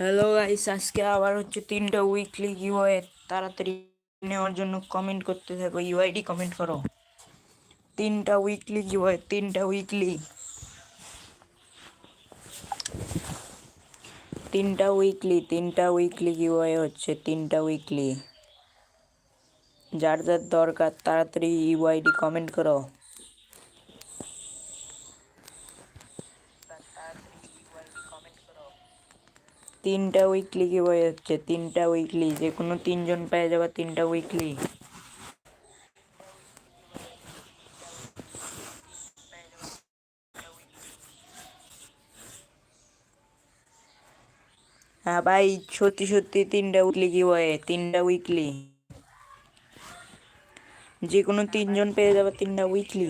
Hello guys আজকে আবার হচ্ছে তিনটা উইকলি গিভওয়ে তাড়াতাড়ি নেওয়ার জন্য কমেন্ট করতে থাকো ইউআইডি কমেন্ট করো। তিনটা উইকলি গিভওয়ে তিনটা উইকলি তিনটা উইকলি তিনটা উইকলি গিভওয়ে হচ্ছে, তিনটা উইকলি যার যার দরকার, তাড়াতাড়ি ইউআইডি কমেন্ট করো। তিনটা উইকলি কি বই হচ্ছে? তিনটা উইকলি যে কোনো তিনজন পেয়ে যাবে তিনটা উইকলি হ্যাঁ ভাই, সত্যি সত্যি তিনটা উইকলি কি বয়ে তিনটা উইকলি যে কোনো তিনজন পেয়ে যাবে তিনটা উইকলি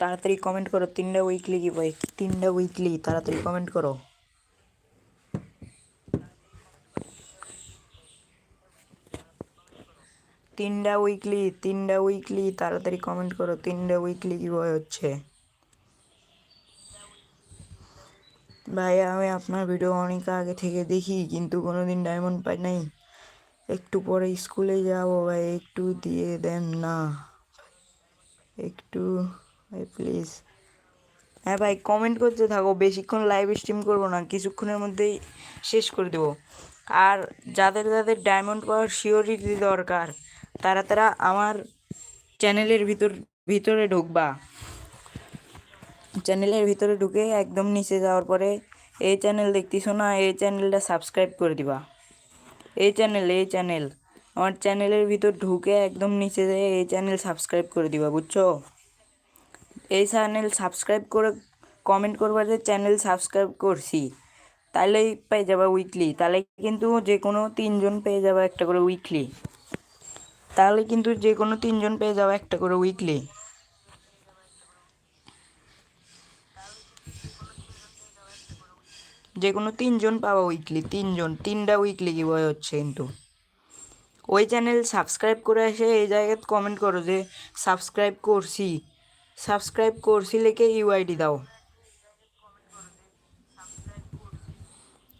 তাড়াতাড়ি কমেন্ট করো, তিনটা উইকলি কি বই তিনটা উইকলি তাড়াতাড়ি কমেন্ট করো। তিনটা উইকলি তিনটা উইকলি তাড়াতাড়ি কমেন্ট করো, তিনটা উইকলি কি বই হচ্ছে। ভাই, আমি আপনার ভিডিও অনেক আগে থেকে দেখি, কিন্তু কোনোদিন ডায়মন্ড পাই নাই। একটু পরে স্কুলে যাব ভাই, একটু দিয়ে দেন না। একটু ভাই প্লিজ হ্যাঁ ভাই কমেন্ট করতে থাকো। বেশিক্ষণ লাইভ স্ট্রিম করব না, কিছুক্ষণের মধ্যেই শেষ করে দেবো। আর যাদের যাদের ডায়মন্ড পাওয়ার শিওরিটি দরকার, তারা তারা আমার চ্যানেলের ভিতর, ভিতরে ঢুকবা। চ্যানেলের ভিতরে ঢুকে একদম নিচে যাওয়ার পরে এই চ্যানেল দেখতেছো না, এই চ্যানেলটা সাবস্ক্রাইব করে দিবা। এই চ্যানেল এই চ্যানেল আমার চ্যানেলের ভিতর ঢুকে একদম নিচে যেয়ে এই চ্যানেল সাবস্ক্রাইব করে দিবা, বুঝছ? এই চ্যানেল সাবস্ক্রাইব করে কমেন্ট করবা যে চ্যানেল সাবস্ক্রাইব করছি। তাহলেই পেয়ে যাবা উইকলি তাহলে কিন্তু যে কোনো তিনজন পেয়ে যাবে একটা করে উইকলি তাহলে কিন্তু যে কোনো তিনজন পেয়ে যাবে একটা করে উইকলি যে কোনো তিনজন পাবা উইকলি তিনজন। তিনটা উইকলি কি বয় হচ্ছে কিন্তু। ওই চ্যানেল সাবস্ক্রাইব করে এসে এই জায়গায় কমেন্ট করো যে সাবস্ক্রাইব করছি। সাবস্ক্রাইব করছি লিখে ইউআইডি দাও।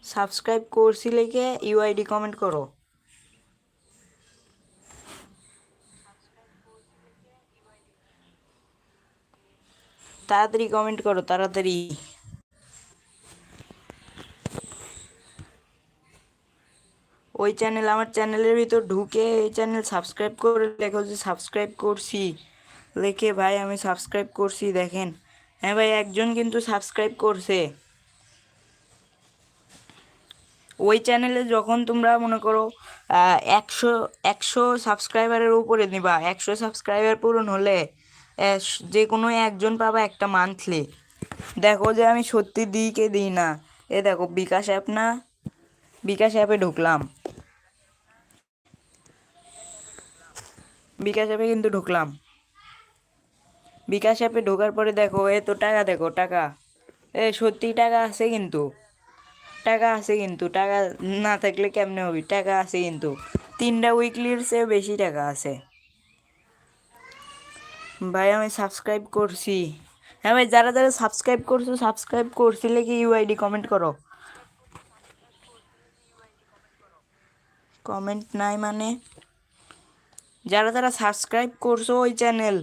সাবস্ক্রাইব করছি লিখে ইউআইডি কমেন্ট করো। তাড়াতাড়ি কমেন্ট করো, তাড়াতাড়ি। ওই চ্যানেল আমার চ্যানেলের ভিতর ঢুকে এই চ্যানেল সাবস্ক্রাইব করে লেখো যে সাবস্ক্রাইব করছি। লেখে, ভাই, আমি সাবস্ক্রাইব করছি, দেখেন। হ্যাঁ ভাই, একজন কিন্তু সাবস্ক্রাইব করছে। ওই চ্যানেলে যখন তোমরা মনে করো একশো একশো সাবস্ক্রাইবারের উপরে নিবা, একশো সাবস্ক্রাইবার পূরণ হলে যে কোনো একজন পাবা একটা মান্থলি দেখো যে আমি সত্যি দিই কে দিই না। এ দেখো, বিকাশ অ্যাপ না? বিকাশ অ্যাপে ঢুকলাম। বিকাশ অ্যাপে কিন্তু ঢুকলাম। বিকাশ অ্যাপে ঢোকার পরে দেখো, এ তো টাকা দেখো, টাকা। এ সত্যি টাকা আছে কিন্তু। টাকা আছে কিন্তু, টাকা না থাকলে কেমনে হবি? টাকা আছে কিন্তু। তিনটা উইকলির চেয়ে বেশি টাকা আছে। ভাই, আমি সাবস্ক্রাইব করছি। হ্যাঁ ভাই, যারা যারা সাবস্ক্রাইব করছ সাবস্ক্রাইব করছিলে কি ইউআইডি কমেন্ট করো? কমেন্ট নাই মানে? যারা যারা সাবস্ক্রাইব করছ ওই চ্যানেল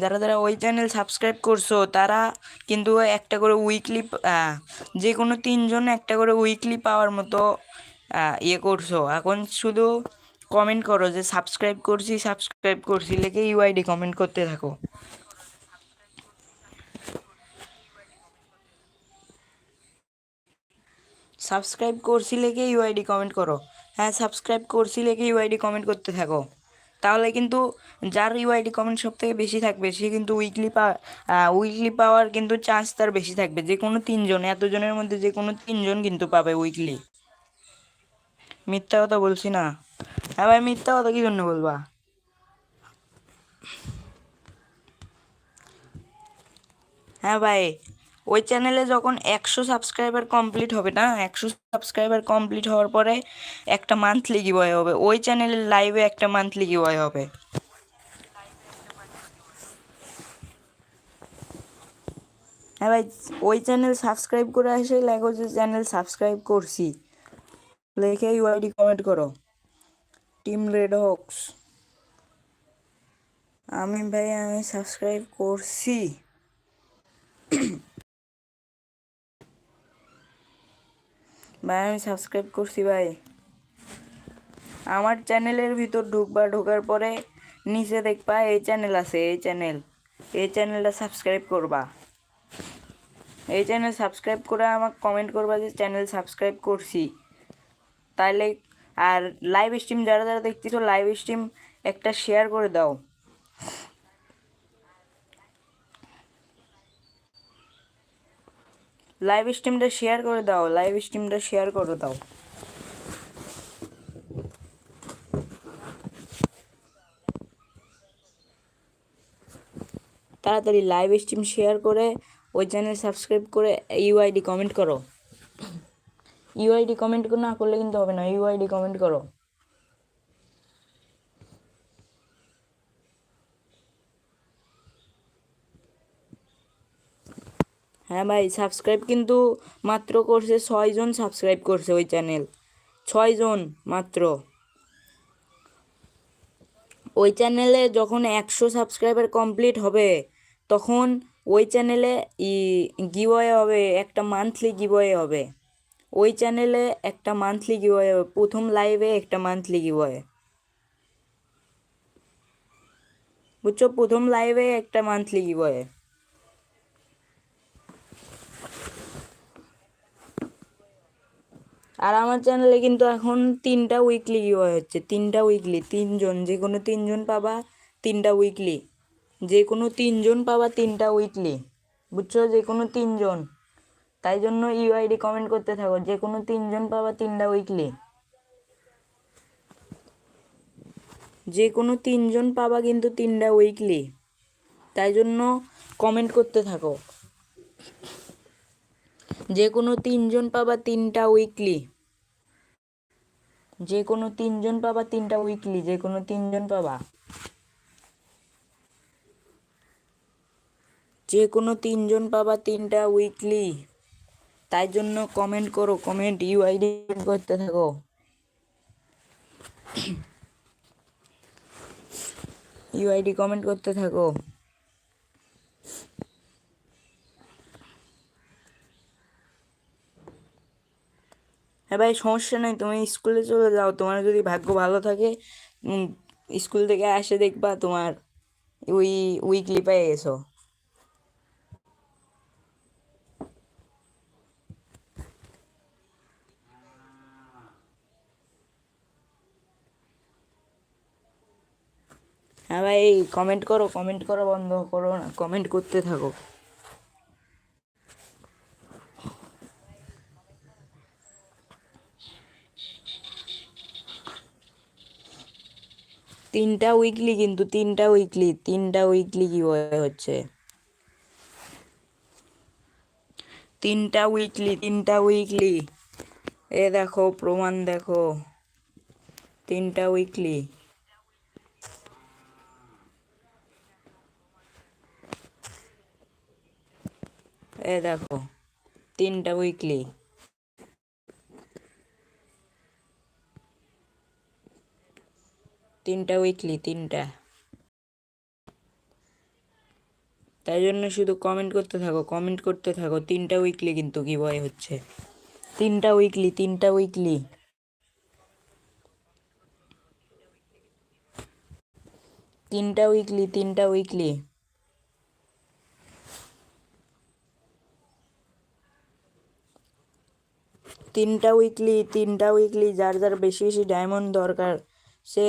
যারা যারা ওই চ্যানেল সাবস্ক্রাইব করছ, তারা কিন্তু একটা করে উইকলি যে কোনো তিনজন একটা করে উইকলি পাওয়ার মতো ইয়ে করছ। এখন শুধু কমেন্ট করো যে সাবস্ক্রাইব করছি সাবস্ক্রাইব করছি লেগে ইউআইডি কমেন্ট করতে থাকো। সাবস্ক্রাইব করছি লেগে ইউআইডি কমেন্ট করো। হ্যাঁ সাবস্ক্রাইব করছি লেগে ইউআইডি কমেন্ট করতে থাকো। তাহলে কিন্তু যার ইউআইডি কমেন্ট সব থেকে বেশি থাকবে, সে কিন্তু উইকলি পা উইকলি পাওয়ার কিন্তু চান্স তার বেশি থাকবে। যে কোনো তিনজন, এতজনের মধ্যে যে কোনো তিনজন কিন্তু পাবে উইকলি মিথ্যা কথা বলছি না। হ্যাঁ ভাই, মিথ্যা কথা কি জন্য বলবা? হ্যাঁ ভাই ওই চ্যানেলে যখন একশো সাবস্ক্রাইবার কমপ্লিট হবে না, একশো সাবস্ক্রাইবার কমপ্লিট হওয়ার পরে একটা মান্থলি গিভওয়ে হবে। ওই চ্যানেলের লাইভে একটা মান্থলি গিভওয়ে হবে। হ্যাঁ ভাই, ওই চ্যানেল সাবস্ক্রাইব করে এসে লেখো যে চ্যানেল সাবস্ক্রাইব করছি। লেখে ইউআইডি কমেন্ট করো। টিম রেড হক্স আমি ভাই, আমি সাবস্ক্রাইব করছি। ভাই, আমি সাবস্ক্রাইব করছি ভাই। আমার চ্যানেলের ভিতর ঢুকবা, ঢোকার পরে নিচে দেখবা, এই চ্যানেল আছে, এই চ্যানেল। এই চ্যানেলটা সাবস্ক্রাইব করবা। এই চ্যানেল সাবস্ক্রাইব করে আমাকে কমেন্ট করবা যে, চ্যানেল সাবস্ক্রাইব করছি। তাহলে আর লাইভ স্ট্রিম যারা যারা দেখতেছো লাইভ স্ট্রিম একটা শেয়ার করে দাও। লাইভ স্ট্রিমটা শেয়ার করে দাও লাইভ স্ট্রিমটা শেয়ার করে দাও। তাড়াতাড়ি লাইভ স্ট্রিম শেয়ার করে ওই চ্যানেল সাবস্ক্রাইব করে ইউআইডি কমেন্ট করো। ইউআইডি কমেন্ট না করলে কিন্তু হবে না ইউআইডি কমেন্ট করো। হ্যাঁ ভাই সাবস্ক্রাইব কিন্তু মাত্র করছে ছয়জন সাবস্ক্রাইব করছে ওই চ্যানেল ছয়জন মাত্র। ওই চ্যানেলে যখন একশো সাবস্ক্রাইবার কমপ্লিট হবে, তখন ওই চ্যানেলে ই গিওয়ে হবে, একটা মান্থলি গিওয়ে হবে। ওই চ্যানেলে একটা মান্থলি গিওয়ে হবে, প্রথম লাইভে একটা মান্থলি গিওয়ে বুঝছ? প্রথম লাইভে একটা মান্থলি গিওয়ে আর আমার চ্যানেলে কিন্তু এখন তিনটা উইকলি গিওয়ে হচ্ছে, তিনটা উইকলি তিনজন, যে কোনো তিনজন পাবা তিনটা উইকলি যে কোনো তিনজন পাবা তিনটা উইকলি বুঝছ? যে কোনো তিনজন। তাই জন্য ইউআইডি কমেন্ট করতে থাকো, যে কোনো তিনজন পাবা তিনটা উইকলি যে কোনো তিনজন পাবা কিন্তু তিনটা উইকলি তাই জন্য কমেন্ট করতে থাকো। যে কোনো তিনজন পাবা তিনটা উইকলি যে কোনো তিনজন পাবা তিনটা উইকলি যে কোনো তিনজন পাবা। যে কোনো তিনজন পাবা তিনটা উইকলি তাই জন্য কমেন্ট করো কমেন্ট ইউআইডি করতে থাকো। ইউআইডি কমেন্ট করতে থাকো। হ্যাঁ ভাই, সমস্যা নেই, তুমি স্কুলে চলে যাও। তোমার যদি ভাগ্য ভালো থাকে স্কুল থেকে আসে দেখবা তোমার ওই উইকলি পেয়ে গেছো হ্যাঁ ভাই কমেন্ট করো কমেন্ট করো বন্ধ করো না কমেন্ট করতে থাকো। তিনটা উইকলি কিন্তু তিনটা উইকলি তিনটা উইকলি কি হচ্ছে? তিনটা উইকলি তিনটা উইকলি এ দেখো, প্রমাণ দেখো। তিনটা উইকলি এ দেখো, তিনটা উইকলি তিনটা উইকলি তিনটা। তাই জন্য শুধু কমেন্ট করতে থাকো কমেন্ট করতে থাকো, তিনটা উইকলি কিন্তু কি বয় হচ্ছে। তিনটা উইকলি তিনটা উইকলি তিনটা উইকলি তিনটা উইকলি তিনটা উইকলি তিনটা উইকলি যার যার বেশি বেশি ডায়মন্ড দরকার, সে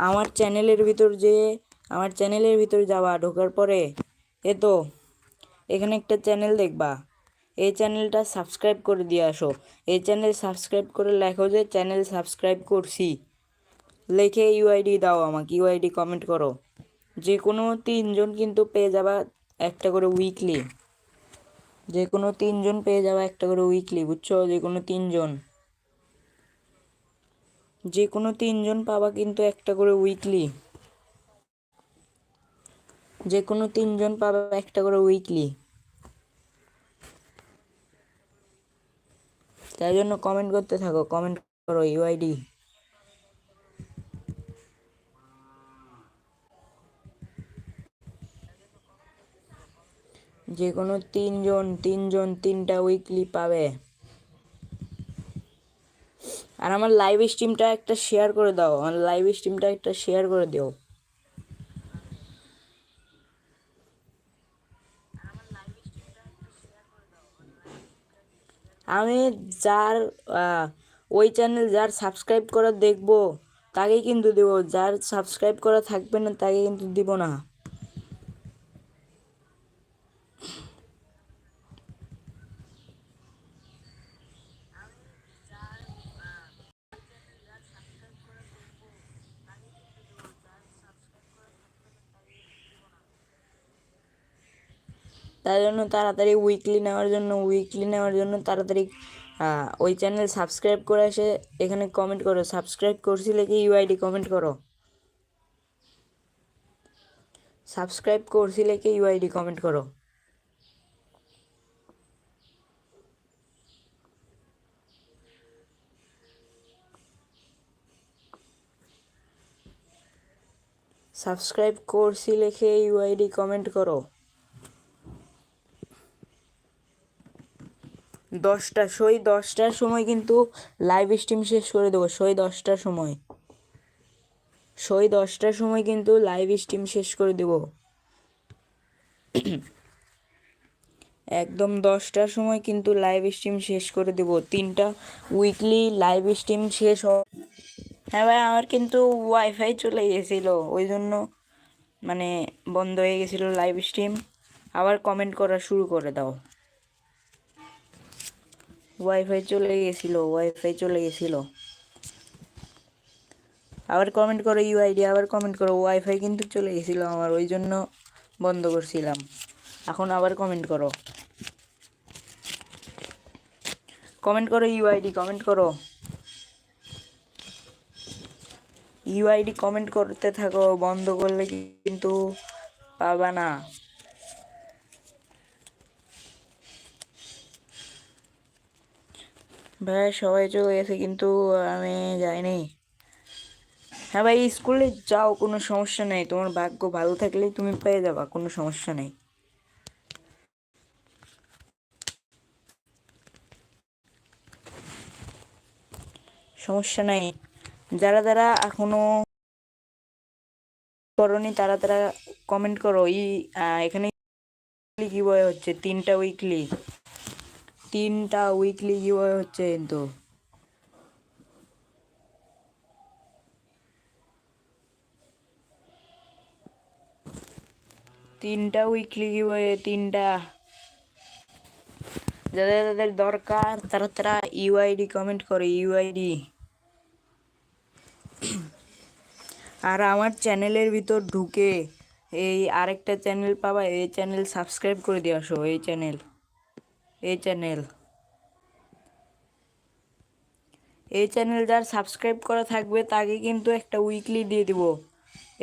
আমার চ্যানেলের ভিতর যে, আমার চ্যানেলের ভিতর যাওয়া, ঢোকার পরে, এ তো, এখানে একটা চ্যানেল দেখবা। এই চ্যানেলটা সাবস্ক্রাইব করে দিয়ে আসো। এই চ্যানেল সাবস্ক্রাইব করে লেখো যে, চ্যানেল সাবস্ক্রাইব করছি। লেখে ইউআইডি দাও আমাকে ইউআইডি কমেন্ট করো। যে কোনো তিনজন কিন্তু পেয়ে যাবা একটা করে উইকলি যে কোনো তিনজন পেয়ে যাবা একটা করে উইকলি বুঝছ? যে কোনো তিনজন। যে কোনো তিনজন পাবা কিন্তু একটা করে উইকলি যে কোনো তিনজন পাবা একটা করে উইকলি তাই জন্য কমেন্ট করতে থাকো কমেন্ট করো ইউআইডি যে কোনো তিনজন তিনজন তিনটা উইকলি পাবে। আর আমার লাইভ স্ট্রিমটা একটা শেয়ার করে দাও, আমার লাইভ স্ট্রিমটা একটা শেয়ার করে দিও। আমি যার ওই চ্যানেল যার সাবস্ক্রাইব করা দেখব, তাকেই কিন্তু দেবো, যার সাবস্ক্রাইব করা থাকবে না, তাকে কিন্তু দিব না। তাই জন্য তাড়াতাড়ি উইকলি নেওয়ার জন্য উইকলি নেওয়ার জন্য তাড়াতাড়ি ওই চ্যানেল সাবস্ক্রাইব করে এসে এখানে কমেন্ট করো। সাবস্ক্রাইব করছিলে কি ইউআইডি কমেন্ট করো? সাবস্ক্রাইব করছিলে কি ইউআইডি কমেন্ট করো? সাবস্ক্রাইব করছি লিখে ইউআইডি কমেন্ট করো? দশটা, সই দশটার সময় কিন্তু লাইভ স্ট্রিম শেষ করে দেবো, সই দশটার সময়। সই দশটার সময় কিন্তু লাইভ স্ট্রিম শেষ করে দেবো। একদম দশটার সময় কিন্তু লাইভ স্ট্রিম শেষ করে দেবো। তিনটা উইকলি লাইভ স্ট্রিম শেষ হ্যাঁ ভাই, আমার কিন্তু ওয়াইফাই চলে গেছিল, ওই জন্য মানে বন্ধ হয়ে গেছিল লাইভ স্ট্রিম আবার কমেন্ট করা শুরু করে দাও। ওয়াইফাই চলে গেছিল ওয়াইফাই চলে গেছিল। আবার কমেন্ট করো ইউ ইউআইডি আবার কমেন্ট করো ওয়াইফাই কিন্তু চলে গেছিল আমার, ওই জন্য বন্ধ করছিলাম। এখন আবার কমেন্ট করো। কমেন্ট করো ইউ ইউআইডি কমেন্ট করো। ইউ ইউআইডি কমেন্ট করতে থাকো, বন্ধ করলে কিন্তু পাবা না। ভাই সবাই চলে গেছে কিন্তু আমি যাইনি। হ্যাঁ ভাই স্কুলে যাও কোনো সমস্যা নেই। তোমার ভাগ্য ভালো থাকলে তুমি পেয়ে যাবা কোনো সমস্যা নেই। সমস্যা নাই। যারা যারা এখনও করনি তারা তারা কমেন্ট করো। ই আহ, এখানে কীভাবে হচ্ছে? তিনটা উইকলি তিনটা উইকলি কীভাবে হচ্ছে কিন্তু তিনটা উইকলি কীভাবে তিনটা। যাদের যাদের দরকার, তারা তারা ইউআইডি কমেন্ট করে ইউআইডি আর আমার চ্যানেলের ভিতর ঢুকে এই আরেকটা চ্যানেল পাবা, এই চ্যানেল সাবস্ক্রাইব করে দিয়ে আসো, এই চ্যানেল। এই চ্যানেল এই চ্যানেল যার সাবস্ক্রাইব করা থাকবে, তাকে কিন্তু একটা উইকলি দিয়ে দিব।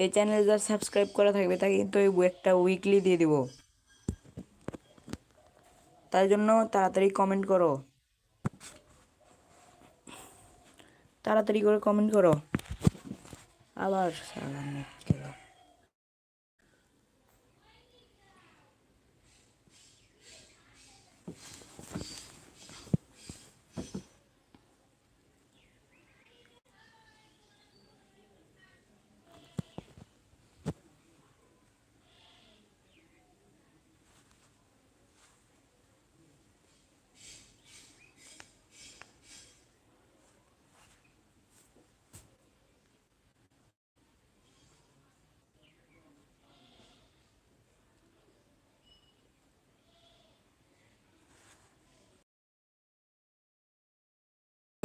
এই চ্যানেল যার সাবস্ক্রাইব করা থাকবে, তাকে কিন্তু ওই একটা উইকলি দিয়ে দিব। তাই জন্য তাড়াতাড়ি কমেন্ট করো। তাড়াতাড়ি করে কমেন্ট করো। আবার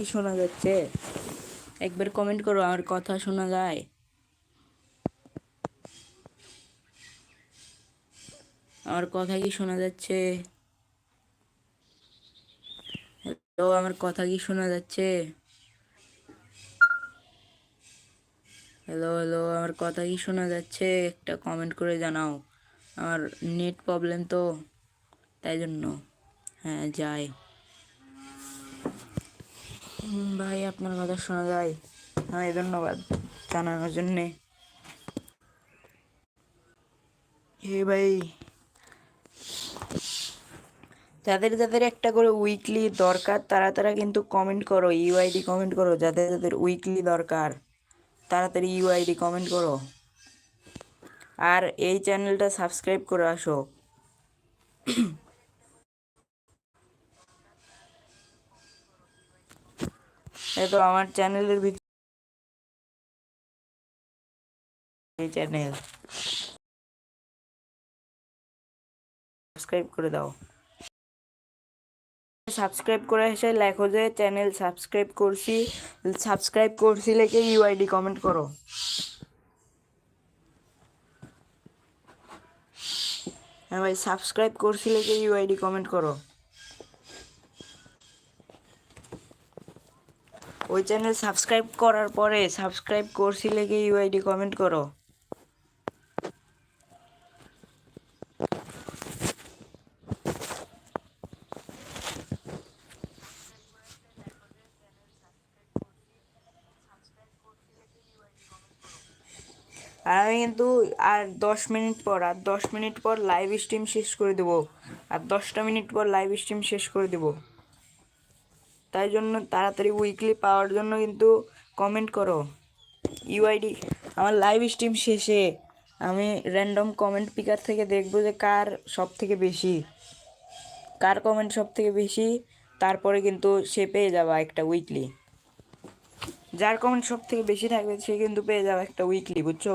কি শোনা যাচ্ছে? একবার কমেন্ট করো আমার কথা শোনা যায়। আমার কথা কি শোনা যাচ্ছে? হ্যালো আমার কথা কি শোনা যাচ্ছে? হ্যালো হ্যালো আমার কথা কি শোনা যাচ্ছে? একটা কমেন্ট করে জানাও। আমার নেট প্রবলেম তো তাই জন্য। হ্যাঁ হুম, ভাই, আপনার কথা শোনা যায়। হ্যাঁ ধন্যবাদ জানানোর জন্যে। হে ভাই, যাদের যাদের একটা করে উইকলি দরকার, তারা তারা কিন্তু কমেন্ট করো ইউআইডি কমেন্ট করো, যাদের যাদের উইকলি দরকার তাড়াতাড়ি ইউআইডি কমেন্ট করো। আর এই চ্যানেলটা সাবস্ক্রাইব করে আসো। তো আমার চ্যানেলের ভিতরে এই চ্যানেল। সাবস্ক্রাইব করে দাও। সাবস্ক্রাইব করে এসে লেখো যে চ্যানেল সাবস্ক্রাইব করছি। সাবস্ক্রাইব করছি লেখে ইউআইডি কমেন্ট করো। হ্যাঁ ভাই, সাবস্ক্রাইব করছি লেখে ইউআইডি কমেন্ট করো। ওই চ্যানেল সাবস্ক্রাইব করার পরে সাবস্ক্রাইব করছি লেগে ইউআইডি কমেন্ট করো। আর আমি কিন্তু আর দশ মিনিট পর, আর দশ মিনিট পর লাইভ স্ট্রিম শেষ করে দেবো। আর দশটা মিনিট পর লাইভ স্ট্রিম শেষ করে দেবো। তাই জন্য তাড়াতাড়ি উইকলি পাওয়ার জন্য কিন্তু কমেন্ট করো। ইউআইডি আমার লাইভ স্ট্রিম শেষে আমি র্যান্ডম কমেন্ট পিকার থেকে দেখব যে কার সব থেকে বেশি, কার কমেন্ট সব থেকে বেশি, তারপরে কিন্তু সে পেয়ে যাবা একটা উইকলি যার কমেন্ট সব থেকে বেশি থাকবে, সে কিন্তু পেয়ে যাবে একটা উইকলি বুঝছ?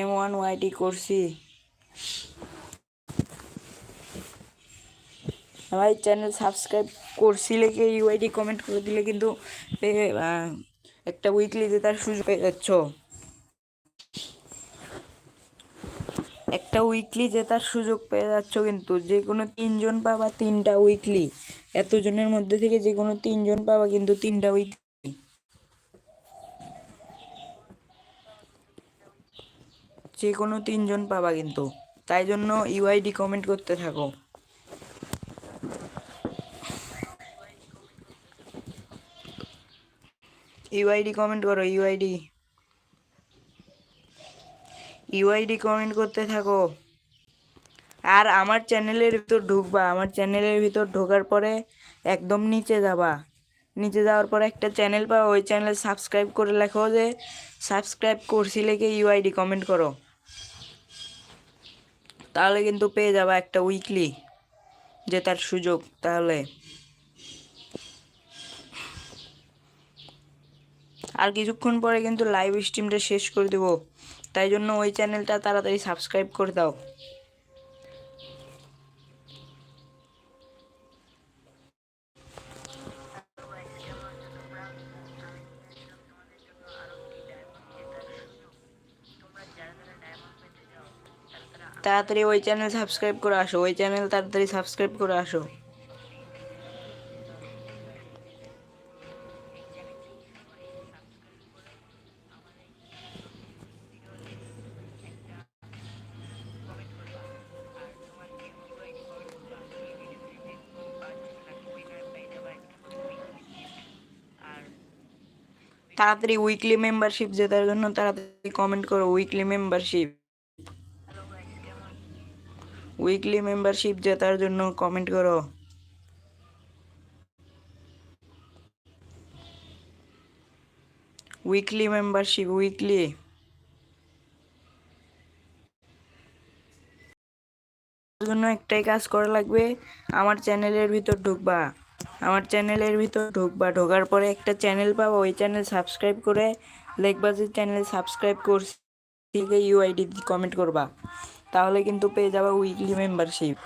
এম ওয়ান ওয়াইটি করছি। ভাই চ্যানেল সাবস্ক্রাইব করছি লেগে ইউআইডি কমেন্ট করে দিলে কিন্তু একটা উইকলি জেতার সুযোগ পেয়ে যাচ্ছ। একটা উইকলি জেতার সুযোগ পেয়ে যাচ্ছ কিন্তু, যে কোনো তিনজন পাবা তিনটা উইকলি এতজনের মধ্যে থেকে যে কোনো তিনজন পাবা কিন্তু তিনটা উইকলি যে কোনো তিনজন পাবা কিন্তু। তাই জন্য ইউআইডি কমেন্ট করতে থাকো। ইউআইডি কমেন্ট করো ইউআইডি ইউআইডি কমেন্ট করতে থাকো। আর আমার চ্যানেলের ভিতর ঢুকবা, আমার চ্যানেলের ভিতর ঢোকার পরে একদম নিচে যাবা। নিচে যাওয়ার পরে একটা চ্যানেল পাবা ওই চ্যানেল সাবস্ক্রাইব করে লেখো যে সাবস্ক্রাইব করছি লেগে ইউআইডি কমেন্ট করো। তাহলে কিন্তু পেয়ে যাবা একটা উইকলি জেতার সুযোগ, তাহলে। আর কিছুক্ষণ পরে কিন্তু লাইভ স্ট্রিমটা শেষ করে দেবো। তাই জন্য ওই চ্যানেলটা তাড়াতাড়ি সাবস্ক্রাইব করে দাও। তাড়াতাড়ি ওই চ্যানেল সাবস্ক্রাইব করে আসো, ওই চ্যানেল তাড়াতাড়ি সাবস্ক্রাইব করে আসো। তাড়াতাড়ি উইকলি মেম্বারশিপ জেতার জন্য তাড়াতাড়ি কমেন্ট করো উইকলি মেম্বারশিপ উইকলি মেম্বারশিপ জেতার জন্য কমেন্ট করো। উইকলি মেম্বারশিপ উইকলি জন্য একটাই কাজ করা লাগবে, আমার চ্যানেলের ভিতর ঢুকবা। আমার চ্যানেলের ভিতর ঢুকবা ঢোকার পরে একটা চ্যানেল পাবা, ওই চ্যানেল সাবস্ক্রাইব করে লিখবা যে চ্যানেল সাবস্ক্রাইব করছি ইউআইডি কমেন্ট করবা। তাহলে কিন্তু পেয়ে যাবা উইকলি মেম্বারশিপ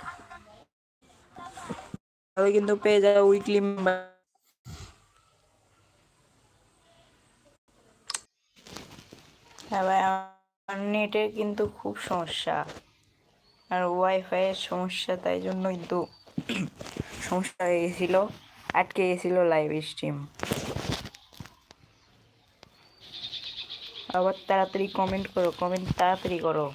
তাহলে কিন্তু পেয়ে যাবে উইকলি মেম্বার হ্যাঁ ভাই, আমার নেটের কিন্তু খুব সমস্যা। আর ওয়াইফাই এর সমস্যা, তাই জন্য কিন্তু সমস্যা হয়ে গেছিল আটকে গেছিল লাইভ স্ট্রিম আবার তাড়াতাড়ি কমেন্ট করো কমেন্ট তাড়াতাড়ি করো।